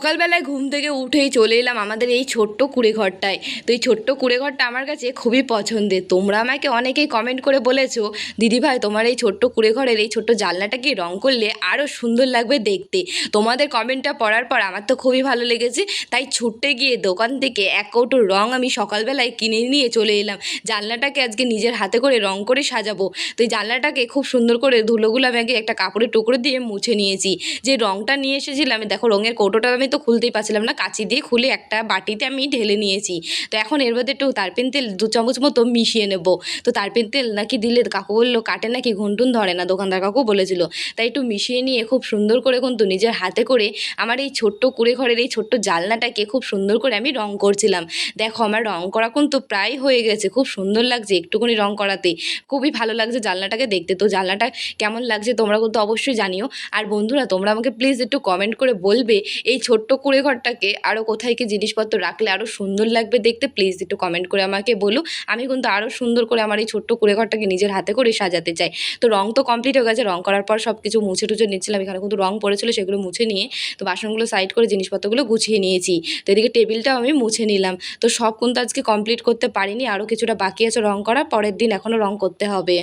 সকালবেলায় ঘুম থেকে উঠেই চলে এলাম আমাদের এই ছোট্ট কুড়ে ঘরটায় তো এই ছোট্ট কুড়ে ঘরটা আমার কাছে খুবই পছন্দের। তোমরা আমাকে অনেকেই কমেন্ট করে বলেছ দিদিভাই তোমার এই ছোট্ট কুড়ে ঘরের এই ছোট্ট জানলাটা কি রং করলে আরও সুন্দর লাগবে দেখতে? তোমাদের কমেন্টটা পড়ার পর আমার তো খুবই ভালো লেগেছে। তাই ছুটতে গিয়ে দোকান থেকে এক কৌটো রং আমি সকালবেলায় কিনে নিয়ে চলে এলাম। জানলাটাকে আজকে নিজের হাতে করে রং করে সাজাবো। তো এই জানলাটাকে খুব সুন্দর করে ধুলোগুলো আমি আগে একটা কাপড়ের টুকরো দিয়ে মুছে নিয়েছি। যে রংটা নিয়ে এসেছিলাম, দেখো রঙের কৌটোটা আমি তো খুলতেই পারছিলাম না। কাঁচি দিয়ে খুলে একটা বাটিতে আমি ঢেলে নিয়েছি। তো এখন এর মধ্যে একটু তারপেন তেল দু চামচ মতো মিশিয়ে নেব। তো তারপেন তেল নাকি দিলে কাকু বলল, কাটে নাকি? ঘুনটুন ধরে না। দোকানদার কাকু বলেছিল। তাই একটু মিশিয়ে নিয়ে খুব সুন্দর করে কিন্তু নিজের হাতে করে আমার এই ছোট্ট কুড়ে ঘরের এই ছোট্ট জালনাটাকে খুব সুন্দর করে আমি রং করছিলাম। দেখো, আমার রং করা কিন্তু প্রায় হয়ে গেছে। খুব সুন্দর লাগছে একটুখানি রং করাতে। খুবই ভালো লাগছে জানলাটাকে দেখতে। তো জানলাটা কেমন লাগছে তোমরা কিন্তু অবশ্যই জানিও। আর বন্ধুরা, তোমরা আমাকে প্লিজ একটু কমেন্ট করে বলবে, এই ছোট্ট কুড়ে ঘরটাকে আরও কোথায় কি জিনিসপত্র রাখলে আরও সুন্দর লাগবে দেখতে প্লিজ একটু কমেন্ট করে আমাকে বলো আমি কিন্তু আরও সুন্দর করে আমার এই ছোট্ট কুড়ে ঘরটাকে নিজের হাতে করে সাজাতে চাই। তো রং তো কমপ্লিট হয়ে গেছে, রং করার পর সব কিছু মুছে টুছে নিচ্ছিলাম। এখানে কিন্তু রং পড়েছিল, সেগুলো মুছে নিয়ে তো বাসনগুলো সাইড করে জিনিসপত্রগুলো গুছিয়ে নিয়েছি। তো এদিকে টেবিলটাও আমি মুছে নিলাম। তো সব কিন্তু আজকে কমপ্লিট করতে পারিনি আরও কিছুটা বাকি আছে রং করা পরের দিন এখনও রং করতে হবে।